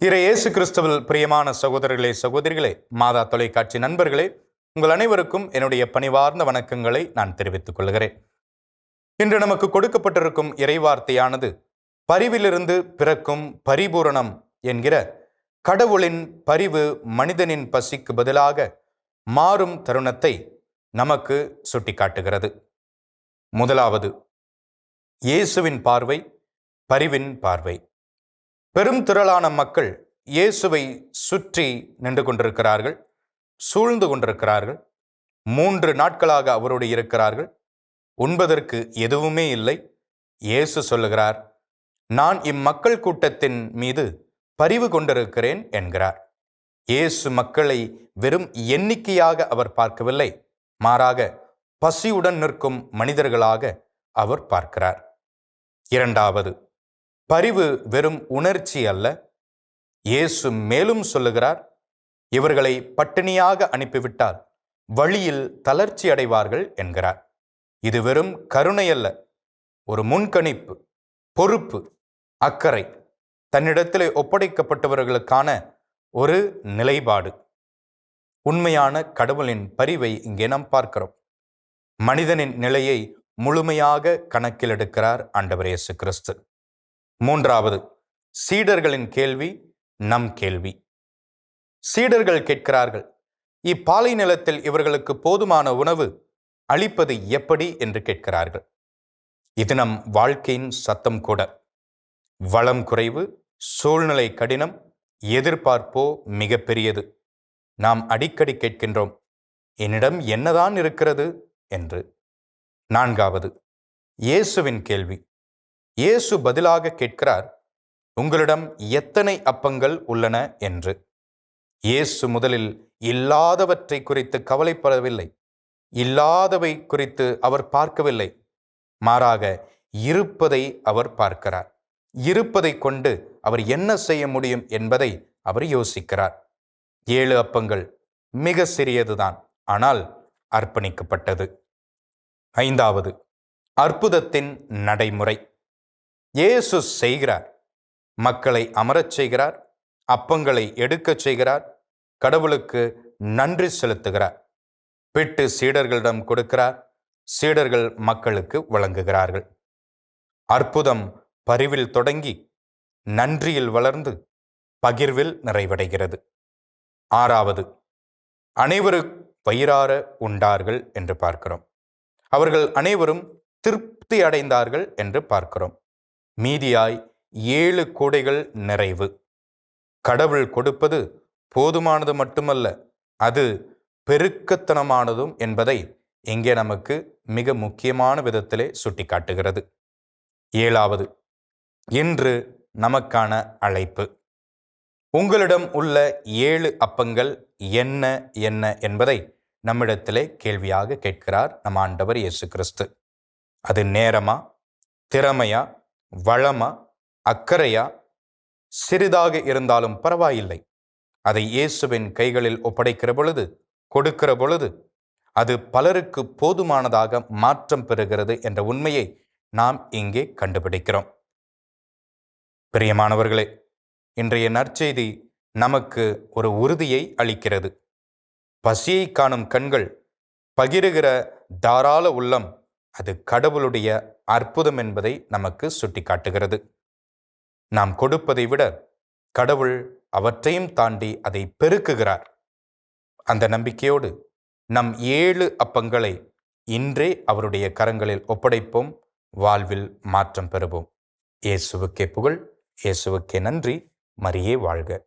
இறை இயேசு கிறிஸ்துவில் பிரியமான சகோதரர்களே சகோதரிகளே மாதா தொலைக்காட்சி நண்பர்களே உங்கள் அனைவருக்கும் என்னுடைய பணிவார்ந்த வணக்கங்களை நான் தெரிவித்துக் கொள்கிறேன். இன்று நமக்கு கொடுக்கப்பட்டிருக்கும் இறைவார்த்தையானது பரிவிலிருந்து பிறக்கும் பரிபூரணம் என்கிற கடவுளின் பரிவு மனிதனின் பசிக்கு பதிலாக மாறும் தருணத்தை நமக்கு சுட்டிக்காட்டுகிறது. முதலாவது இயேசுவின் பார்வை பரிவின் பார்வை. பெரும் திரளான மக்கள் இயேசுவை சுற்றி நின்று கொண்டிருக்கிறார்கள் சூழ்ந்து கொண்டிருக்கிறார்கள். மூன்று நாட்களாக அவரோடு இருக்கிறார்கள். உண்பதற்கு எதுவுமே இல்லை. இயேசு சொல்லுகிறார் நான் இம்மக்கள் கூட்டத்தின் மீது பரிவு கொண்டிருக்கிறேன் என்கிறார். இயேசு மக்களை வெறும் எண்ணிக்கையாக அவர் பார்க்கவில்லை. மாறாக பசியுடன் நிற்கும் மனிதர்களாக அவர் பார்க்கிறார். இரண்டாவது பரிவு வெறும் உணர்ச்சி அல்ல. இயேசு மேலும் சொல்லுகிறார் இவர்களை பட்டினியாக அனுப்பிவிட்டால் வழியில் தளர்ச்சி அடைவார்கள் என்கிறார். இது வெறும் கருணை அல்ல ஒரு முன்கணிப்பு பொறுப்பு அக்கறை. தன்னிடத்திலே ஒப்படைக்கப்பட்டவர்களுக்கான ஒரு நிலைப்பாடு. உண்மையான கடவுளின் பரிவை இங்கே நாம் பார்க்கிறோம். மனிதனின் நிலையை முழுமையாக கணக்கில் எடுக்கிறார் ஆண்டவர் இயேசு கிறிஸ்து. மூன்றாவது சீடர்களின் கேள்வி நம் கேள்வி. சீடர்கள் கேட்கிறார்கள் இப்பாலை நிலத்தில் இவர்களுக்கு போதுமான உணவு அளிப்பது எப்படி? என்று கேட்கிறார்கள். இது நம் வாழ்க்கையின் சத்தம் கூட. வளம் குறைவு சூழ்நிலை கடினம் எதிர்பார்ப்போ மிகப்பெரியது. நாம் அடிக்கடி கேட்கின்றோம் என்னிடம் என்னதான் இருக்கிறது? என்று. நான்காவது இயேசுவின் கேள்வி இயேசு பதிலாக கேட்கிறார் உங்களிடம் எத்தனை அப்பங்கள் உள்ளன? என்று. இயேசு முதலில் இல்லாதவற்றை குறித்து கவலைப்படவில்லை. இல்லாதவை குறித்து அவர் பார்க்கவில்லை. மாறாக இருப்பதை அவர் பார்க்கிறார். இருப்பதை கொண்டு அவர் என்ன செய்ய முடியும் என்பதை அவர் யோசிக்கிறார். ஏழு அப்பங்கள் மிக சிறியதுதான் ஆனால் அர்ப்பணிக்கப்பட்டது. ஐந்தாவது அற்புதத்தின் நடைமுறை. இயேசு செய்கிறார். மக்களை அமரச் செய்கிறார். அப்பங்களை எடுக்கச் செய்கிறார். கடவுளுக்கு நன்றி செலுத்துகிறார். பிட்டு சீடர்களிடம் கொடுக்கிறார். சீடர்கள் மக்களுக்கு வழங்குகிறார்கள். அற்புதம் பரிவில் தொடங்கி நன்றியில் வளர்ந்து பகிர்வில் நிறைவடைகிறது. ஆறாவது அனைவரும் வயிறார உண்டார்கள் என்று பார்க்கிறோம். அவர்கள் அனைவரும் திருப்தி அடைந்தார்கள் என்று பார்க்கிறோம். மீதியாய் ஏழு கூடைகள் நிறைவு. கடவுள் கொடுப்பது போதுமானது மட்டுமல்ல அது பெருக்கத்தனமானதும் என்பதை இங்கே நமக்கு மிக முக்கியமான விதத்திலே சுட்டிக்காட்டுகிறது. ஏழாவது இன்று நமக்கான அழைப்பு. உங்களிடம் உள்ள ஏழு அப்பங்கள் என்ன என்ன என்பதை நம்மிடத்திலே கேள்வியாக கேட்கிறார் நம் ஆண்டவர் இயேசு கிறிஸ்து. அது நேரமா திறமையா வளமா அக்கறையா சிறிதாக இருந்தாலும் பரவாயில்லை. அதை இயேசுவின் கைகளில் ஒப்படைக்கிற பொழுது கொடுக்கிற பொழுது அது பலருக்கு போதுமானதாக மாற்றம் பெறுகிறது என்ற உண்மையை நாம் இங்கே கண்டுபிடிக்கிறோம். பிரியமானவர்களே இன்றைய நற்செய்தி நமக்கு ஒரு உறுதியை அளிக்கிறது. பசியை காணும் கண்கள் பகிருகிற தாராள உள்ளம் அது கடவுளுடைய அற்புதம் என்பதை நமக்கு சுட்டிக்காட்டுகிறது. நாம் கொடுப்பதை விட கடவுள் அவற்றையும் தாண்டி அதை பெருக்குகிறார். அந்த நம்பிக்கையோடு நம் ஏழு அப்பங்களை இன்றே அவருடைய கரங்களில் ஒப்படைப்போம். வாழ்வில் மாற்றம் பெறுவோம். இயேசுவுக்கே புகழ் இயேசுவுக்கே நன்றி. மரியே வாழ்க.